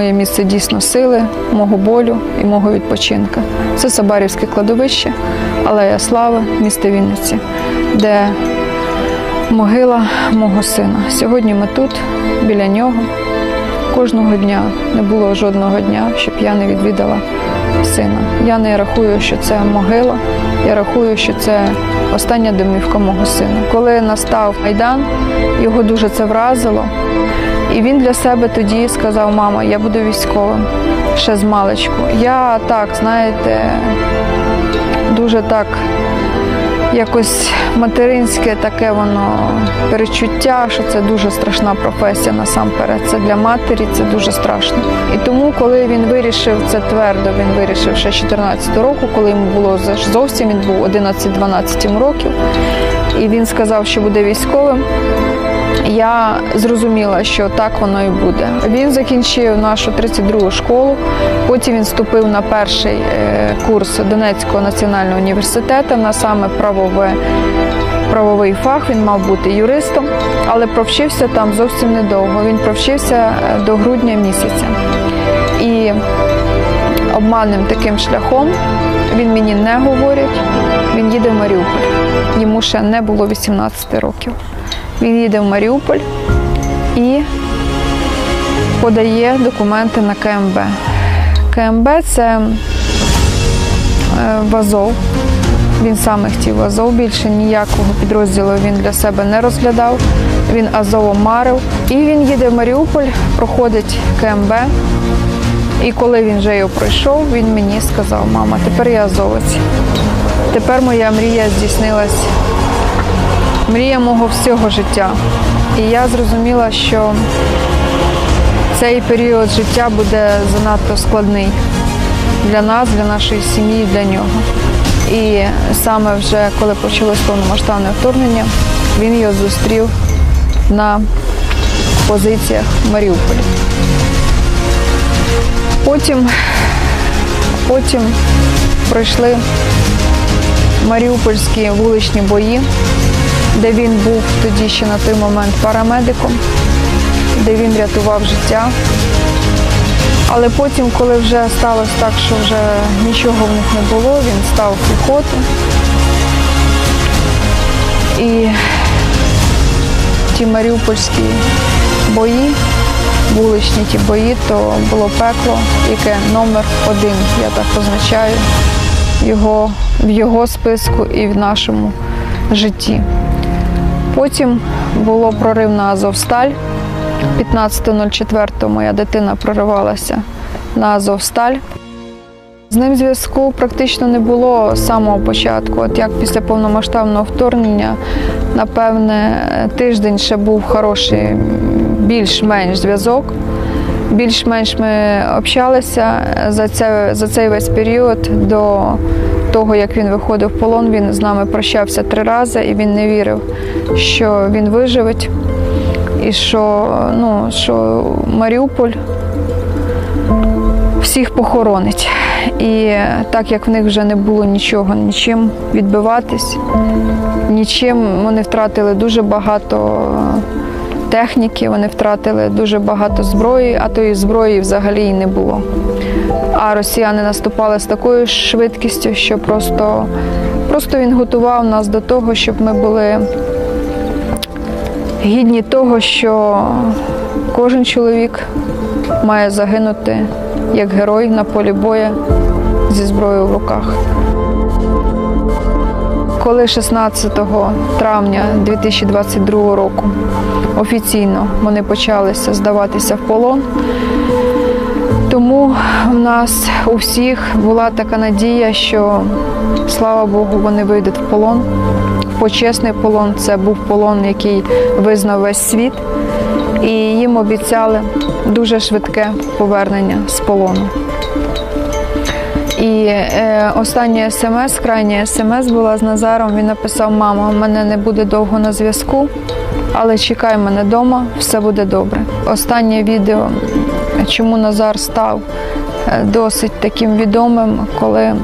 Моє місце дійсно сили, мого болю і мого відпочинка. Це Сабарівське кладовище, Алея Слави, місто Вінниці, де могила мого сина. Сьогодні ми тут, біля нього. Кожного дня не було жодного дня, щоб я не відвідала сина. Я не рахую, що це могила, я рахую, що це остання домівка мого сина. Коли настав майдан, його дуже це вразило. І він для себе тоді сказав: мама, я буду військовим ще з маличку. Я так, знаєте, дуже так якось материнське таке воно перечуття, що це дуже страшна професія насамперед. Це для матері, це дуже страшно. І тому, коли він вирішив це твердо, він вирішив ще 14 року, коли йому було зовсім він був 11-12 років, і він сказав, що буде військовим. Я зрозуміла, що так воно і буде. Він закінчив нашу 32-гу школу. Потім він вступив на перший е, курс Донецького національного університету на саме правове. Правовий фах він мав бути юристом, але провчився там зовсім недовго. Він провчився е, до грудня місяця. І обманним таким шляхом він мені не говорить. Він їде в Маріуполь. Йому ще не було 18 років. Він їде в Маріуполь і подає документи на КМБ. КМБ це е, в Азов. Він саме хотів Азов, більше ніякого підрозділу він для себе не розглядав. Він Азовом марив. І він їде в Маріуполь, проходить КМБ. І коли він вже його пройшов, він мені сказав: мама, тепер я азовець. Тепер моя мрія здійснилась мрія мого всього життя. І я зрозуміла, що цей період життя буде занадто складний для нас, для нашої сім'ї, для нього. І саме вже коли почалось повномасштабне вторгнення, він його зустрів на позиціях в Маріуполі. Потім, потім пройшли маріупольські вуличні бої, де він був тоді ще на той момент парамедиком, де він рятував життя. Але потім, коли вже сталося так, що вже нічого в них не було, він став піхоту. І ті маріупольські бої, вуличні ті бої, то було пекло, яке номер один, я так позначаю, його, в його списку і в нашому житті. Потім було прорив на Азовсталь. 15.04 моя дитина проривалася на Азовсталь. З ним зв'язку практично не було з самого початку. От як після повномасштабного вторгнення, напевне, тиждень ще був хороший, більш-менш зв'язок. Більш-менш ми общалися за, це, за цей весь період до того, як він виходив в полон. Він з нами прощався три рази і він не вірив, що він виживить і що, ну, що Маріуполь всіх похоронить. І так як в них вже не було нічого, нічим відбиватись, нічим вони втратили дуже багато техніки, вони втратили дуже багато зброї, а тої зброї взагалі і не було. А росіяни наступали з такою швидкістю, що просто, просто він готував нас до того, щоб ми були гідні того, що кожен чоловік має загинути як герой на полі бою зі зброєю в руках. Коли 16 травня 2022 року офіційно вони почалися здаватися в полон, тому в нас у всіх була така надія, що слава Богу, вони вийдуть в полон. Почесний полон це був полон, який визнав весь світ, і їм обіцяли дуже швидке повернення з полону. І е, остання смс, крайня смс була з Назаром. Він написав: Мама, мене не буде довго на зв'язку, але чекай мене вдома, все буде добре. Останнє відео, чому Назар став е, досить таким відомим, коли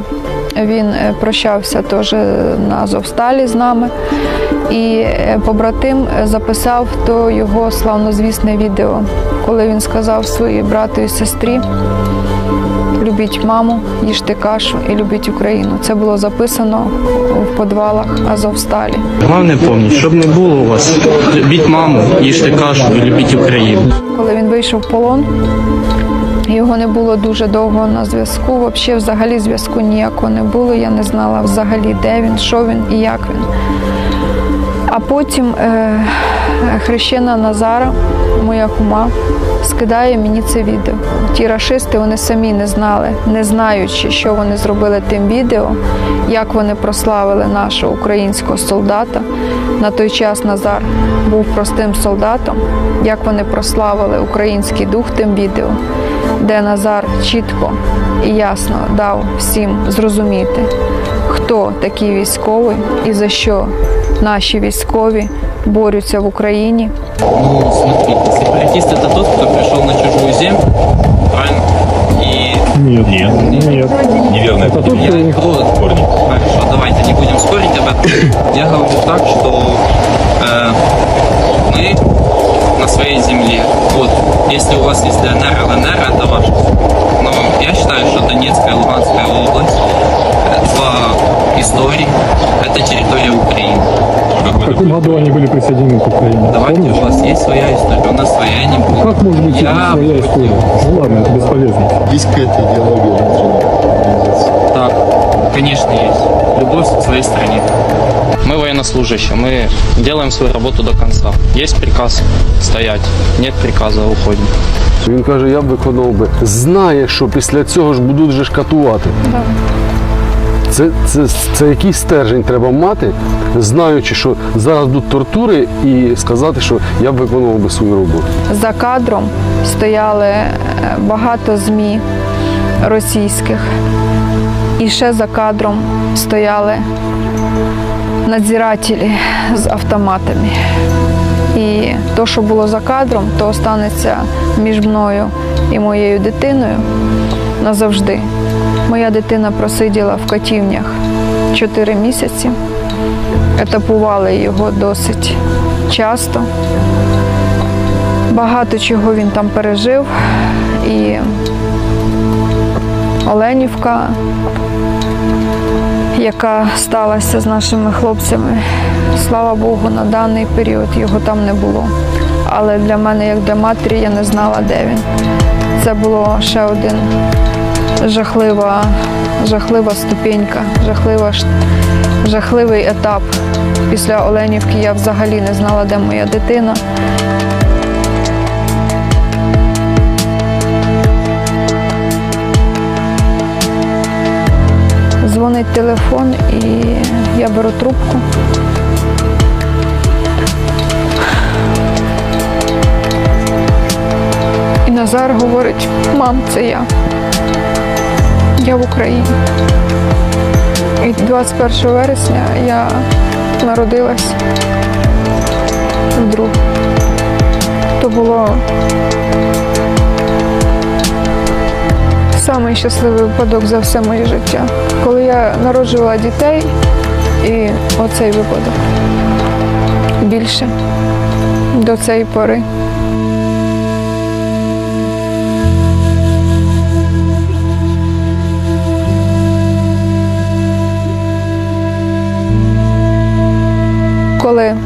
він е, прощався теж на Азовсталі з нами. І е, побратим записав то його славнозвісне відео, коли він сказав своїй брату і сестрі: любіть маму, їжте кашу і любіть Україну. Це було записано в підвалах Азовсталі. Головне пам'ять, щоб не було у вас. Любіть маму, їжте кашу і любіть Україну. Коли він вийшов в полон, його не було дуже довго на зв'язку. Взагалі, взагалі зв'язку ніякого не було. Я не знала взагалі, де він, що він і як він. А потім е, хрещена Назара, моя кума, скидає мені це відео. Ті рашисти вони самі не знали, не знаючи, що вони зробили тим відео, як вони прославили нашого українського солдата. На той час Назар був простим солдатом, як вони прославили український дух тим відео, де Назар чітко і ясно дав всім зрозуміти, хто такий військовий і за що наші військові борються в Україні. Ну, смотрите, сепаратист это тот, кто пришел на чужую землю, правильно? И Нет. Нет. Нет. Неверно. Это тот, я кто не буду Корни. Хорошо, давайте не будем спорить об этом. Я говорю так, что э, мы на своей земле. Вот, если у вас есть ДНР, ЛНР, это ваше. Но я считаю, что Донецкая и Луганская область э, по истории это территория Украины. В каком году они были присоединены к Украине? Давайте, Помнишь? у вас есть своя история, у нас своя не будет. Как может быть Я своя история? Ну ладно, это бесполезно. Есть какая-то идеология внутренняя организации? Так, конечно, есть. Любовь к своей стране. Мы военнослужащие, мы делаем свою работу до конца. Есть приказ стоять, нет приказа уходим. Він каже, я б виконав би. Знає, що після цього ж будуть же ж катувати. Це, це, це який стержень треба мати, знаючи, що зараз будуть тортури, і сказати, що я б виконував би свою роботу. За кадром стояли е, багато ЗМІ російських, і ще за кадром стояли надзирателі з автоматами. І то, що було за кадром, то останеться між мною і моєю дитиною назавжди. Моя дитина просиділа в катівнях 4 місяці. Етапували його досить часто. Багато чого він там пережив. І Оленівка, яка сталася з нашими хлопцями, слава Богу, на даний період його там не було. Але для мене, як для матері, я не знала, де він. Це було ще один жахлива, жахлива ступенька, жахлива, жахливий етап. Після Оленівки я взагалі не знала, де моя дитина. Дзвонить телефон і я беру трубку. І Назар говорить: мам, це я. Я в Україні. І 21 вересня я народилась вдруг. То було самий щасливий випадок за все моє життя. Коли я народжувала дітей, і оцей випадок більше до цієї пори. Коли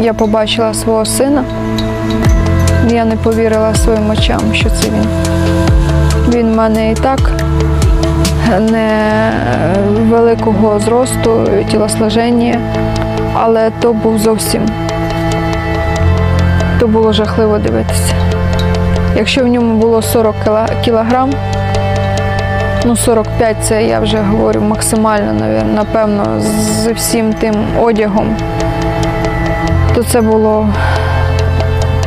я побачила свого сина, я не повірила своїм очам, що це він. Він в мене і так не великого зросту, тілосложення, але то був зовсім. То було жахливо дивитися. Якщо в ньому було 40 кіла- кілограм, ну 45 це я вже говорю максимально, напевно, з всім тим одягом, то це було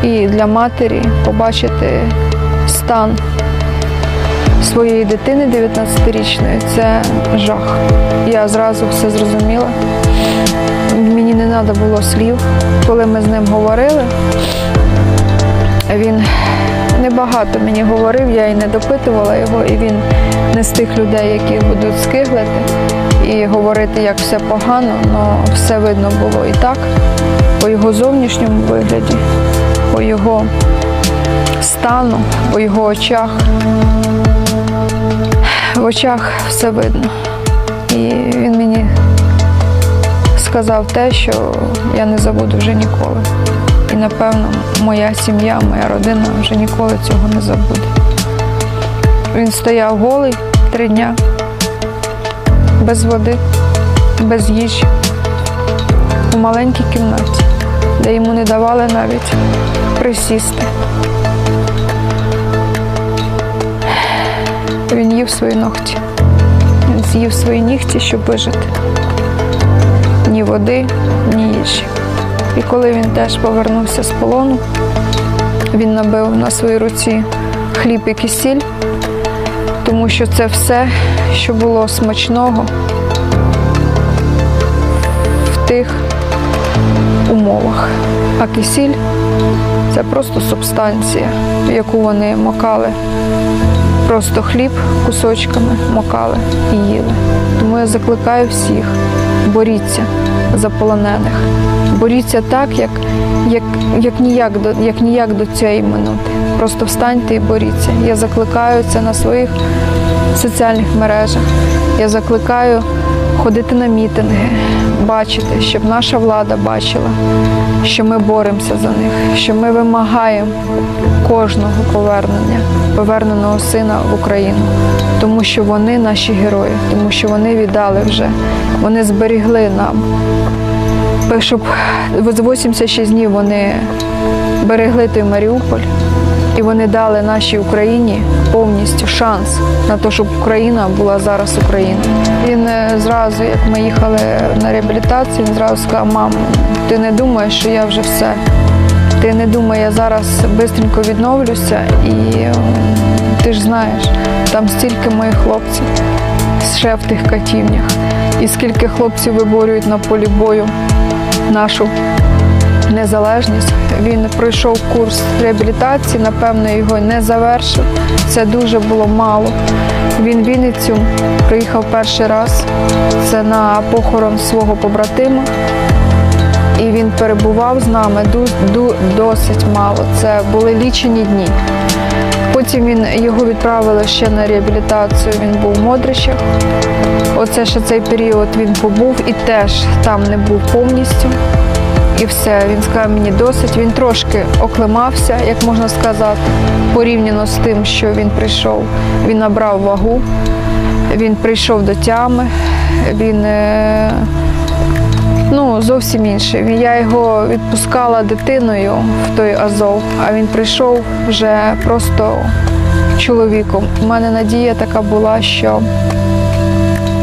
і для матері побачити стан своєї дитини 19-річної це жах. Я зразу все зрозуміла. Мені не треба було слів. Коли ми з ним говорили, він небагато мені говорив, я і не допитувала його, і він не з тих людей, які будуть скиглити і говорити, як все погано, але все видно було і так, по його зовнішньому вигляді, по його стану, по його очах. В очах все видно. І він мені сказав те, що я не забуду вже ніколи. І напевно моя сім'я, моя родина вже ніколи цього не забуде. Він стояв голий три дня, без води, без їжі, у маленькій кімнаті, де йому не давали навіть присісти. Він їв свої ногті. Він з'їв свої нігті, щоб вижити. Води, ні їжі. І коли він теж повернувся з полону, він набив на своїй руці хліб і кисіль, тому що це все, що було смачного в тих умовах. А кисіль це просто субстанція, яку вони макали Просто хліб кусочками макали і їли. Тому я закликаю всіх, боріться за полонених. Боріться так, як, як, як, ніяк, до, як ніяк до цієї минути. Просто встаньте і боріться. Я закликаю це на своїх соціальних мережах. Я закликаю ходити на мітинги, бачити, щоб наша влада бачила, що ми боремося за них, що ми вимагаємо кожного повернення, поверненого сина в Україну, тому що вони наші герої, тому що вони віддали вже, вони зберігли нам. Щоб з 86 днів вони берегли той Маріуполь, і вони дали нашій Україні повністю шанс на те, щоб Україна була зараз Україна. Він е, зразу, як ми їхали на реабілітацію, він зразу сказав, мам, ти не думаєш, що я вже все. Ти не думай, я зараз швидко відновлюся, і ти ж знаєш, там стільки моїх хлопців ще в тих катівнях, і скільки хлопців виборюють на полі бою нашу незалежність. Він пройшов курс реабілітації, напевно, його не завершив. Це дуже було мало. Він Вінницю приїхав перший раз. Це на похорон свого побратима. І він перебував з нами досить мало. Це були лічені дні. Потім він його відправили ще на реабілітацію. Він був в Модричах. Оце ще цей період він побув і теж там не був повністю. І все, він сказав мені досить. Він трошки оклемався, як можна сказати, порівняно з тим, що він прийшов. Він набрав вагу, він прийшов до тями, він е, ну, зовсім інший. Я його відпускала дитиною в той Азов, а він прийшов вже просто чоловіком. У мене надія така була, що,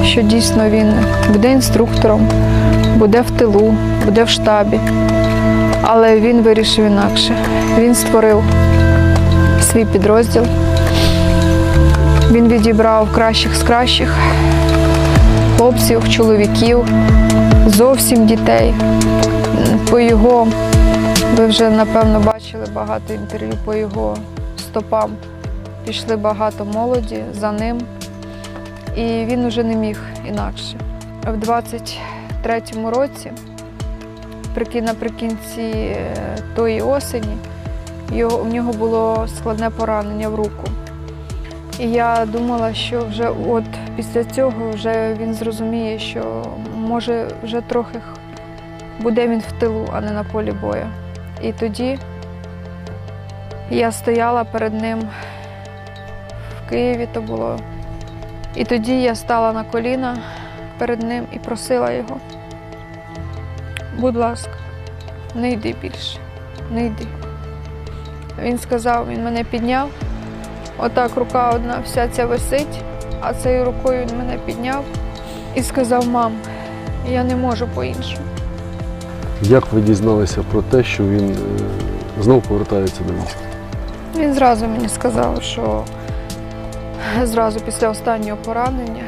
що дійсно він буде інструктором, буде в тилу, буде в штабі. Але він вирішив інакше. Він створив свій підрозділ. Він відібрав кращих з кращих хлопців, чоловіків, зовсім дітей. По його, ви вже напевно бачили багато інтерв'ю по його стопам. Пішли багато молоді за ним, і він уже не міг інакше. В 23-му році, наприкінці е, тої осені, його, в нього було складне поранення в руку. І я думала, що вже от після цього вже він зрозуміє, що може вже трохи буде він в тилу, а не на полі бою. І тоді я стояла перед ним в Києві, то було. І тоді я стала на коліна перед ним і просила його. Будь ласка, не йди більше, не йди. Він сказав, він мене підняв. Отак рука одна вся ця висить, а цією рукою він мене підняв і сказав: мам, я не можу по-іншому. Як ви дізналися про те, що він е, знов повертається до міста? Він зразу мені сказав, що зразу після останнього поранення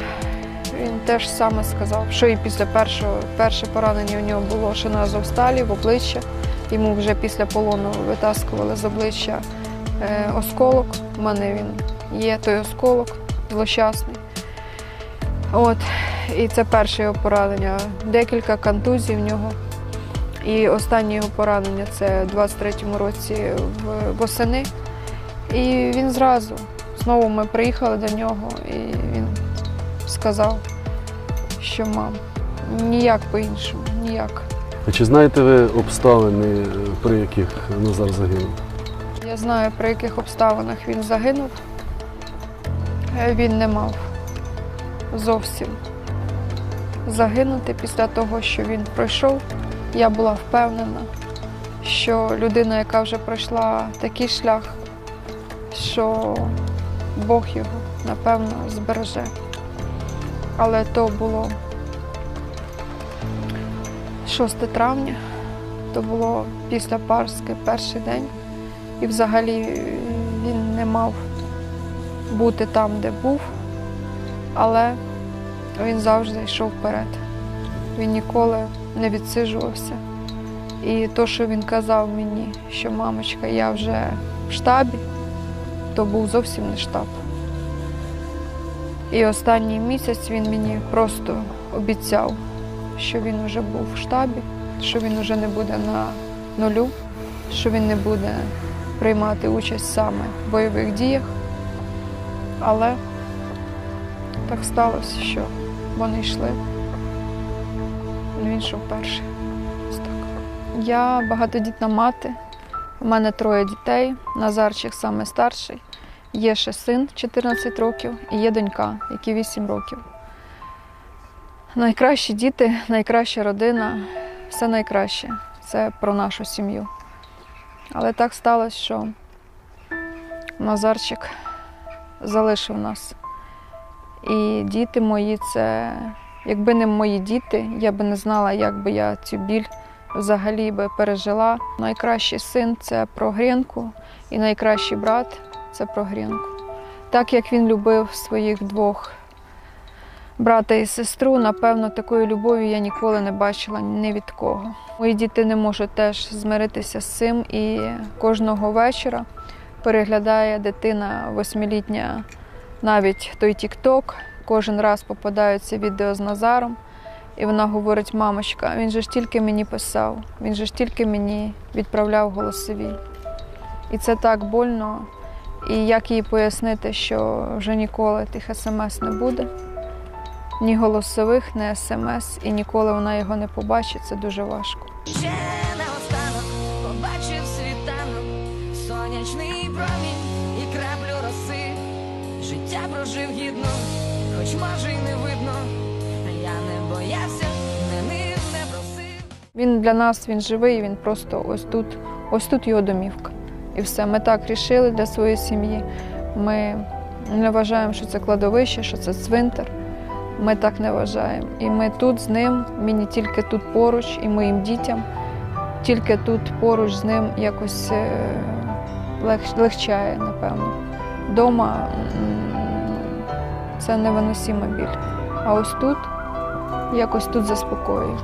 він теж саме сказав, що і після першого перше поранення у нього було ще на Азовсталі в обличчя. Йому вже після полону витаскували з обличчя е, осколок. У мене він є той осколок злощасний. От, і це перше його поранення. Декілька контузій в нього. І останнє його поранення це в 23-му році в, восени. І він зразу. Знову ми приїхали до нього, і він сказав, що мам, ніяк по-іншому, ніяк. А чи знаєте ви обставини, при яких Назар загинув? Я знаю, при яких обставинах він загинув. Е, Він не мав зовсім загинути після того, що він пройшов. Я була впевнена, що людина, яка вже пройшла такий шлях, що Бог його, напевно, збереже. Але то було 6 травня, то було після Парськи, перший день. І взагалі він не мав бути там, де був, але він завжди йшов вперед. Він ніколи не відсиджувався. І то, що він казав мені, що мамочка, я вже в штабі, то був зовсім не штаб. І останній місяць він мені просто обіцяв, що він вже був в штабі, що він вже не буде на нулю, що він не буде приймати участь саме в бойових діях. Але так сталося, що вони йшли. Він йшов перший. Я багатодітна мати. У мене троє дітей. Назарчик саме старший. Є ще син 14 років і є донька, якій 8 років. Найкращі діти, найкраща родина, все найкраще. Це про нашу сім'ю. Але так сталося, що Назарчик залишив нас. І діти мої це, якби не мої діти, я би не знала, як би я цю біль взагалі би пережила. Найкращий син це про Грінку, і найкращий брат це про Грінку. Так як він любив своїх двох брата і сестру, напевно, такої любові я ніколи не бачила ні від кого. Мої діти не можуть теж змиритися з цим, і кожного вечора переглядає дитина восьмилітня навіть той Тік-Ток. Кожен раз попадаються відео з Назаром, і вона говорить: мамочка, він же ж тільки мені писав, він же ж тільки мені відправляв голосові. І це так больно. І як їй пояснити, що вже ніколи тих смс не буде, ні голосових, ні смс, і ніколи вона його не побачить, це дуже важко. Ще наостанок побачив світанок, сонячний промінь і краплю роси. Життя прожив гідно, хоч може й не видно. Я не боявся, не нив, не просив. Він для нас він живий, він просто ось тут, ось тут його домівка. І все. Ми так рішили для своєї сім'ї. Ми не вважаємо, що це кладовище, що це цвинтар. Ми так не вважаємо. І ми тут з ним, мені тільки тут поруч, і моїм дітям, тільки тут поруч з ним якось е, лег- легчає, напевно. Дома це невиносима біль. А ось тут якось тут заспокоює.